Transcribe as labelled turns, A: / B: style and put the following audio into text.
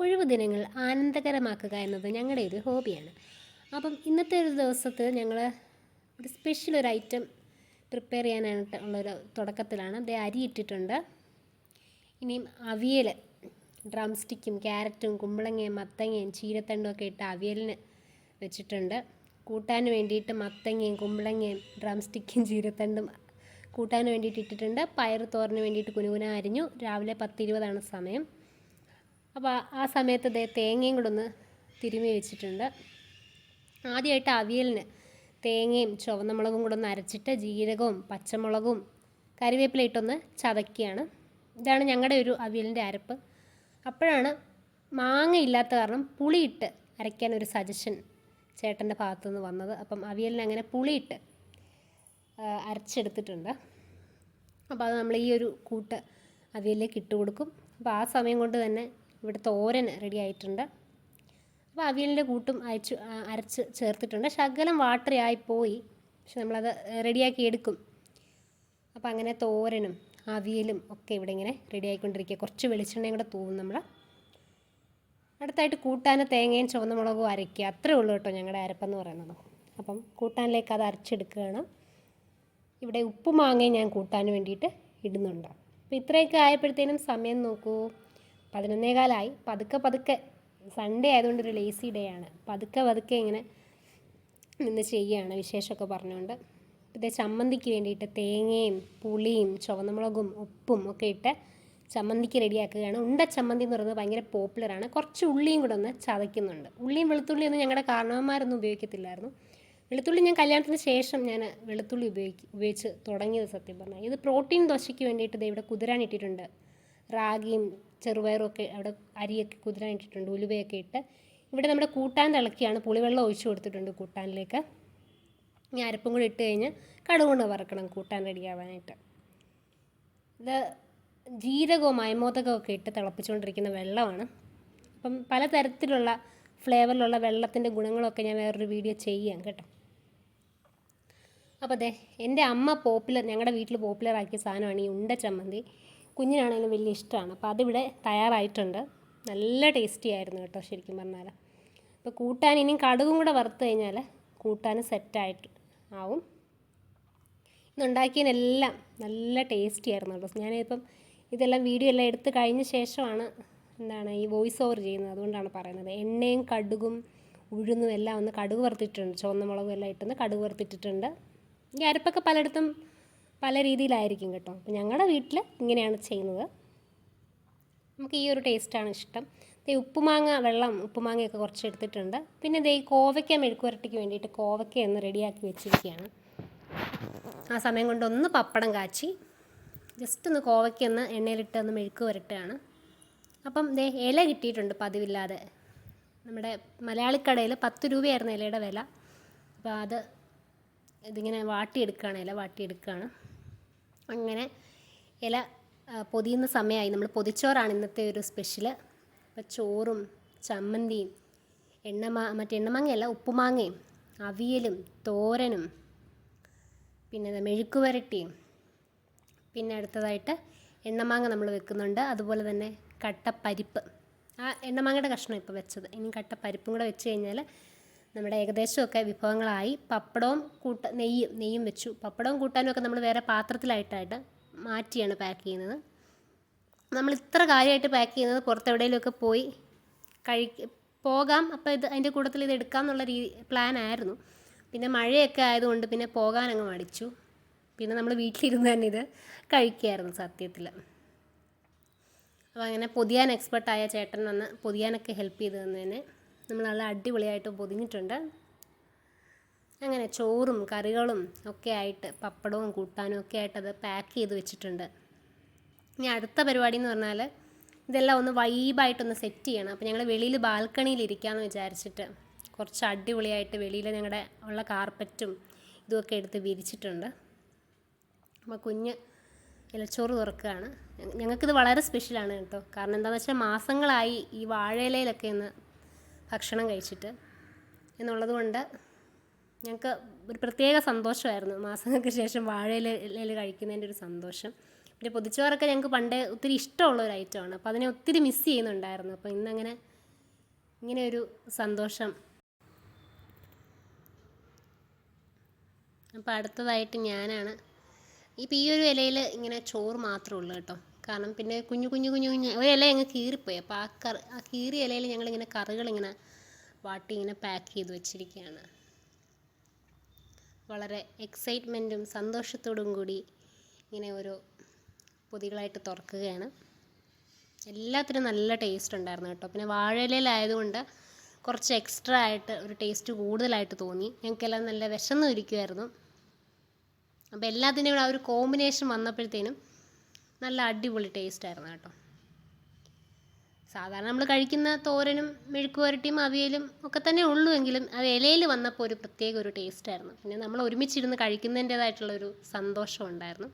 A: ഒഴിവു ദിനങ്ങൾ ആനന്ദകരമാക്കുക എന്നത് ഞങ്ങളുടെ ഒരു ഹോബിയാണ്. അപ്പം ഇന്നത്തെ ഒരു ദിവസത്ത് ഞങ്ങൾ ഒരു സ്പെഷ്യൽ ഒരു ഐറ്റം പ്രിപ്പയർ ചെയ്യാനായിട്ട് ഉള്ളൊരു തുടക്കത്തിലാണ്. അത് അരി ഇട്ടിട്ടുണ്ട്. ഇനിയും അവിയൽ ഡ്രം സ്റ്റിക്കും ക്യാരറ്റും കുമ്പളങ്ങയും മത്തങ്ങയും ചീരത്തണ്ടും ഒക്കെ ഇട്ട് അവിയലിന് വെച്ചിട്ടുണ്ട്. കൂട്ടാൻ വേണ്ടിയിട്ട് മത്തങ്ങയും കുമ്പളങ്ങയും ഡ്രം സ്റ്റിക്കും ചീരത്തണ്ടും കൂട്ടാൻ വേണ്ടിയിട്ട് ഇട്ടിട്ടുണ്ട്. പയർ തോരന് വേണ്ടിയിട്ട് കുനുകുന അരിഞ്ഞു. രാവിലെ പത്തിരുപതാണ് സമയം. അപ്പോൾ ആ സമയത്ത് ദേ തേങ്ങയും കൂടെ ഒന്ന് തിരുമി വെച്ചിട്ടുണ്ട്. ആദ്യമായിട്ട് അവിയലിന് തേങ്ങയും ചുവന്ന മുളകും കൂടെ ഒന്ന് അരച്ചിട്ട് ജീരകവും പച്ചമുളകും കറിവേപ്പില ഇട്ടൊന്ന് ചതക്കുകയാണ് ഇതാണ് ഞങ്ങളുടെ ഒരു അവിയലിന്റെ അരപ്പ്. അപ്പോഴാണ് മാങ്ങ ഇല്ലാത്ത കാരണം പുളിയിട്ട് അരയ്ക്കാൻ ഒരു സജഷൻ ചേട്ടന്റെ ഭാഗത്തു നിന്ന് വന്നത്. അപ്പം അവിയലിന് അങ്ങനെ പുളിയിട്ട് അരച്ചെടുത്തിട്ടുണ്ട്. അപ്പോൾ അത് നമ്മൾ ഈ ഒരു കൂട്ട് അവിയലിലേക്ക് ഇട്ട് കൊടുക്കും. അപ്പോൾ ആ സമയം കൊണ്ട് തന്നെ ഇവിടെ തോരൻ റെഡി ആയിട്ടുണ്ട്. അപ്പോൾ അവിയലിന്റെ കൂട്ടും അയച്ചു അരച്ച് ചേർത്തിട്ടുണ്ട്. ശകലം വാട്ടറി ആയിപ്പോയി പക്ഷെ നമ്മളത് റെഡിയാക്കി എടുക്കും. അപ്പോൾ അങ്ങനെ തോരനും അവിയലും ഒക്കെ ഇവിടെ ഇങ്ങനെ റെഡി ആയിക്കൊണ്ടിരിക്കുക. കുറച്ച് വെളിച്ചെണ്ണയും കൂടെ തൂവും നമ്മൾ. അടുത്തായിട്ട് കൂട്ടാൻ തേങ്ങയും ചുവന്ന മുളകും അരയ്ക്കുക. അത്രേ ഉള്ളൂ കേട്ടോ ഞങ്ങളുടെ അരപ്പെന്ന് പറയുന്നത്. അപ്പം കൂട്ടാനിലേക്ക് അത് അരച്ചെടുക്കുകയാണ്. ഇവിടെ ഉപ്പ് മാങ്ങയും ഞാൻ കൂട്ടാൻ വേണ്ടിയിട്ട് ഇടുന്നുണ്ട്. അപ്പോൾ ഇത്രയൊക്കെ ആയപ്പോഴത്തേനും സമയം നോക്കൂ. പതിനൊന്നേകാലായി. പതുക്കെ പതുക്കെ. സൺഡേ ആയതുകൊണ്ട് ഒരു ലേസി ഡേ ആണ്. പതുക്കെ പതുക്കെ ഇങ്ങനെ നിന്ന് ചെയ്യുകയാണ് വിശേഷമൊക്കെ പറഞ്ഞുകൊണ്ട്. ഇത് ചമ്മന്തിക്ക് വേണ്ടിയിട്ട് തേങ്ങയും പുളിയും ചുവന്നമുളകും ഉപ്പും ഒക്കെ ഇട്ട് ചമ്മന്തിക്ക് റെഡിയാക്കുകയാണ്. ഉണ്ട ചമ്മന്തി എന്ന് പറയുന്നത് ഭയങ്കര പോപ്പുലറാണ് കുറച്ച് ഉള്ളിയും കൂടെ ഒന്ന് ചതയ്ക്കുന്നുണ്ട്. ഉള്ളിയും വെളുത്തുള്ളിയൊന്നും ഞങ്ങളുടെ കാരണവന്മാരൊന്നും ഉപയോഗിക്കത്തില്ലായിരുന്നു. വെളുത്തുള്ളി ഞാൻ കല്യാണത്തിന് ശേഷം ഞാൻ വെളുത്തുള്ളി ഉപയോഗിക്കും ഉപയോഗിച്ച് തുടങ്ങിയത് സത്യം പറഞ്ഞാൽ ഇത് പ്രോട്ടീൻ ദോശയ്ക്ക് വേണ്ടിയിട്ട് ഇവിടെ കുതിരാൻ ഇട്ടിട്ടുണ്ട്. റാഗിയും ചെറുപയറും ഒക്കെ അവിടെ അരിയൊക്കെ കുതിരാൻ ഇട്ടിട്ടുണ്ട് ഉലുവയൊക്കെ ഇട്ട്. ഇവിടെ നമ്മുടെ കൂട്ടാൻ തിളക്കിയാണ് പുളിവെള്ളം ഒഴിച്ചു കൊടുത്തിട്ടുണ്ട് കൂട്ടാനിലേക്ക്. ഇനി അരപ്പും കൂടി ഇട്ട് കഴിഞ്ഞ് കടുക് കൊണ്ട് വറക്കണം കൂട്ടാൻ റെഡിയാവാനായിട്ട് ഇത് ജീരകവും മയമോദകമൊക്കെ ഇട്ട് തിളപ്പിച്ചുകൊണ്ടിരിക്കുന്ന വെള്ളമാണ്. അപ്പം പലതരത്തിലുള്ള ഫ്ലേവറിലുള്ള വെള്ളത്തിന്റെ ഗുണങ്ങളൊക്കെ ഞാൻ വേറൊരു വീഡിയോ ചെയ്യാം കേട്ടോ. അപ്പോൾ അതെ എന്റെ അമ്മ പോപ്പുലർ ഞങ്ങളുടെ വീട്ടിൽ പോപ്പുലർ ആക്കിയ സാധനമാണ് ഈ ഉണ്ട ചമ്മന്തി. കുഞ്ഞിനാണെങ്കിലും വലിയ ഇഷ്ടമാണ് അപ്പോൾ അതിവിടെ തയ്യാറായിട്ടുണ്ട്. നല്ല ടേസ്റ്റി ആയിരുന്നു കേട്ടോ ശരിക്കും പറഞ്ഞാൽ. അപ്പോൾ കൂട്ടാൻ ഇനിയും കടുകും കൂടെ വറുത്ത് കഴിഞ്ഞാൽ കൂട്ടാൻ സെറ്റായിട്ട് ആവും. ഇന്നുണ്ടാക്കിയതിനെല്ലാം നല്ല ടേസ്റ്റി ആയിരുന്നു കേട്ടോ. ഞാനിപ്പം ഇതെല്ലാം വീഡിയോ എല്ലാം എടുത്ത് കഴിഞ്ഞ ശേഷമാണ് എന്താണ് ഈ വോയിസ് ഓവർ ചെയ്യുന്നത്. അതുകൊണ്ടാണ് പറയുന്നത്. എണ്ണയും കടുകും ഉഴുന്നും എല്ലാം ഒന്ന് കടുക് വറുത്തിട്ടുണ്ട്. ചുവന്ന മുളകും എല്ലാം ഇട്ടൊന്ന് കടുക് വറുത്തിട്ടിട്ടുണ്ട്. ഈ അരപ്പൊക്കെ പലയിടത്തും പല രീതിയിലായിരിക്കും കേട്ടോ. അപ്പോൾ ഞങ്ങളുടെ വീട്ടിൽ ഇങ്ങനെയാണ് ചെയ്യുന്നത്. നമുക്ക് ഈ ഒരു ടേസ്റ്റാണ് ഇഷ്ടം. ദേ ഉപ്പുമാങ്ങ വെള്ളം ഉപ്പുമാങ്ങയൊക്കെ കുറച്ച് എടുത്തിട്ടുണ്ട്. പിന്നെ ദേ ഈ കോവയ്ക്ക മെഴുക്കുവരട്ടിക്ക് വേണ്ടിയിട്ട് കോവയ്ക്ക ഒന്ന് റെഡിയാക്കി വെച്ചിരിക്കുകയാണ്. ആ സമയം കൊണ്ട് ഒന്ന് പപ്പടം കാച്ചി ജസ്റ്റ് ഒന്ന് കോവയ്ക്ക ഒന്ന് എണ്ണയിലിട്ട് ഒന്ന് മെഴുക്ക് വരട്ടുകയാണ് അപ്പം ദേ ഇല കിട്ടിയിട്ടുണ്ട് പതിവില്ലാതെ. നമ്മുടെ മലയാളിക്കടയിൽ പത്ത് രൂപയായിരുന്നു ഇലയുടെ വില. അപ്പോൾ അത് ഇതിങ്ങനെ വാട്ടിയെടുക്കുകയാണ് ഇല വാട്ടിയെടുക്കുകയാണ്. അങ്ങനെ ഇല പൊതിയുന്ന സമയമായി. നമ്മൾ പൊതിച്ചോറാണ് ഇന്നത്തെ ഒരു സ്പെഷ്യൽ അപ്പോൾ ചോറും ചമ്മന്തിയും എണ്ണമാ മറ്റേ എണ്ണമാങ്ങയല്ല ഉപ്പുമാങ്ങയും അവിയലും തോരനും പിന്നെ ദേ മെഴുക്ക് വരട്ടിയും പിന്നെ അടുത്തതായിട്ട് എണ്ണമാങ്ങ നമ്മൾ വെക്കുന്നുണ്ട്. അതുപോലെ തന്നെ കട്ടപ്പരിപ്പ്. ആ എണ്ണമാങ്ങയുടെ കഷ്ണം ഇപ്പോൾ വെച്ചത്. ഇനി കട്ടപ്പരിപ്പും കൂടെ വെച്ച് കഴിഞ്ഞാൽ നമ്മുടെ ഏകദേശമൊക്കെ വിഭവങ്ങളായി പപ്പടവും കൂട്ട നെയ്യും നെയ്യും വെച്ചു. പപ്പടവും കൂട്ടാനും ഒക്കെ നമ്മൾ വേറെ പാത്രത്തിലായിട്ടായിട്ട് മാറ്റിയാണ് പാക്ക് ചെയ്യുന്നത്. നമ്മൾ ഇത്ര കാര്യമായിട്ട് പാക്ക് ചെയ്യുന്നത് പുറത്തെവിടെയെങ്കിലുമൊക്കെ പോയി കഴി പോകാം. അപ്പോൾ ഇത് അതിന്റെ കൂട്ടത്തിൽ ഇത് എടുക്കാം എന്നുള്ള രീതി പ്ലാൻ ആയിരുന്നു പിന്നെ മഴയൊക്കെ ആയതുകൊണ്ട് പിന്നെ പോകാനങ്ങ് മടിച്ചു. പിന്നെ നമ്മൾ വീട്ടിലിരുന്ന് തന്നെ ഇത് കഴിക്കുകയായിരുന്നു സത്യത്തിൽ. അപ്പോൾ അങ്ങനെ പൊതിയാൻ എക്സ്പെർട്ടായ ചേട്ടൻ വന്ന് പൊതിയാനൊക്കെ ഹെൽപ്പ് ചെയ്ത് തന്നതിന് നമ്മൾ നല്ല അടിപൊളിയായിട്ട് പൊതിഞ്ഞിട്ടുണ്ട്. അങ്ങനെ ചോറും കറികളും ഒക്കെ ആയിട്ട് പപ്പടവും കൂട്ടാനും ഒക്കെ ആയിട്ട് അത് പാക്ക് ചെയ്ത് വെച്ചിട്ടുണ്ട്. ഇനി അടുത്ത പരിപാടി എന്ന് പറഞ്ഞാൽ ഇതെല്ലാം ഒന്ന് വൈബായിട്ടൊന്ന് സെറ്റ് ചെയ്യണം. അപ്പോൾ ഞങ്ങൾ വെളിയിൽ ബാൽക്കണിയിൽ ഇരിക്കാമെന്ന് വിചാരിച്ചിട്ട് കുറച്ച് അടിപൊളിയായിട്ട് വെളിയിൽ ഞങ്ങളുടെ ഉള്ള കാർപ്പറ്റും ഇതുമൊക്കെ എടുത്ത് വിരിച്ചിട്ടുണ്ട്. അപ്പോൾ കുഞ്ഞ് ഇലച്ചോറ് തുറക്കുകയാണ്. ഞങ്ങൾക്കിത് വളരെ സ്പെഷ്യലാണ് കേട്ടോ. കാരണം എന്താണെന്ന് വെച്ചാൽ മാസങ്ങളായി ഈ വാഴയിലയിലൊക്കെ ഒന്ന് ഭക്ഷണം കഴിച്ചിട്ട് എന്നുള്ളത് കൊണ്ട് ഞങ്ങൾക്ക് ഒരു പ്രത്യേക സന്തോഷമായിരുന്നു. മാസങ്ങൾക്ക് ശേഷം വാഴയിലയിൽ കഴിക്കുന്നതിന്റെ ഒരു സന്തോഷം. പിന്നെ പൊതിച്ചോറൊക്കെ ഞങ്ങൾക്ക് പണ്ടേ ഒത്തിരി ഇഷ്ടമുള്ള ഒരു ഐറ്റമാണ് അപ്പോൾ അതിനെ ഒത്തിരി മിസ് ചെയ്യുന്നുണ്ടായിരുന്നു. അപ്പോൾ ഇന്നങ്ങനെ ഇങ്ങനെ ഒരു സന്തോഷം. അപ്പോൾ അടുത്തതായിട്ട് ഞാനാണ്. ഇപ്പം ഈ ഒരു ഇലയിൽ ഇങ്ങനെ ചോറ് മാത്രമേ ഉള്ളൂ കേട്ടോ. കാരണം പിന്നെ കുഞ്ഞു കുഞ്ഞു കുഞ്ഞു കുഞ്ഞു. ഒരു ഇല അങ്ങ് കീറിപ്പോയി. അപ്പോൾ ആ കറി ആ കീറിയ ഇലയിൽ ഞങ്ങളിങ്ങനെ കറികളിങ്ങനെ വാട്ടി ഇങ്ങനെ പാക്ക് ചെയ്ത് വെച്ചിരിക്കുകയാണ്. വളരെ എക്സൈറ്റ്മെന്റും സന്തോഷത്തോടും കൂടി ഇങ്ങനെ ഓരോ പൊതികളായിട്ട് തുറക്കുകയാണ്. എല്ലാത്തിനും നല്ല ടേസ്റ്റ് ഉണ്ടായിരുന്നു കേട്ടോ. പിന്നെ വാഴയിലയിലായതുകൊണ്ട് കുറച്ച് എക്സ്ട്രാ ആയിട്ട് ഒരു ടേസ്റ്റ് കൂടുതലായിട്ട് തോന്നി. ഞങ്ങൾക്കെല്ലാം നല്ല വിശന്നു ഇരിക്കുമായിരുന്നു അപ്പോൾ എല്ലാത്തിന്റെയും കൂടെ ആ ഒരു കോമ്പിനേഷൻ വന്നപ്പോഴത്തേനും നല്ല അടിപൊളി ടേസ്റ്റ് ആയിരുന്നു കേട്ടോ. സാധാരണ നമ്മൾ കഴിക്കുന്ന തോരനും മെഴുക്കുവരട്ടിയും അവിയലും ഒക്കെ തന്നെ ഉള്ളൂ എങ്കിലും അത് ഇലയിൽ വന്നപ്പോൾ ഒരു പ്രത്യേക ഒരു ടേസ്റ്റ് ആയിരുന്നു. പിന്നെ നമ്മൾ ഒരുമിച്ചിരുന്ന് കഴിക്കുന്നതിന്റേതായിട്ടുള്ള ഒരു സന്തോഷം ഉണ്ടായിരുന്നു.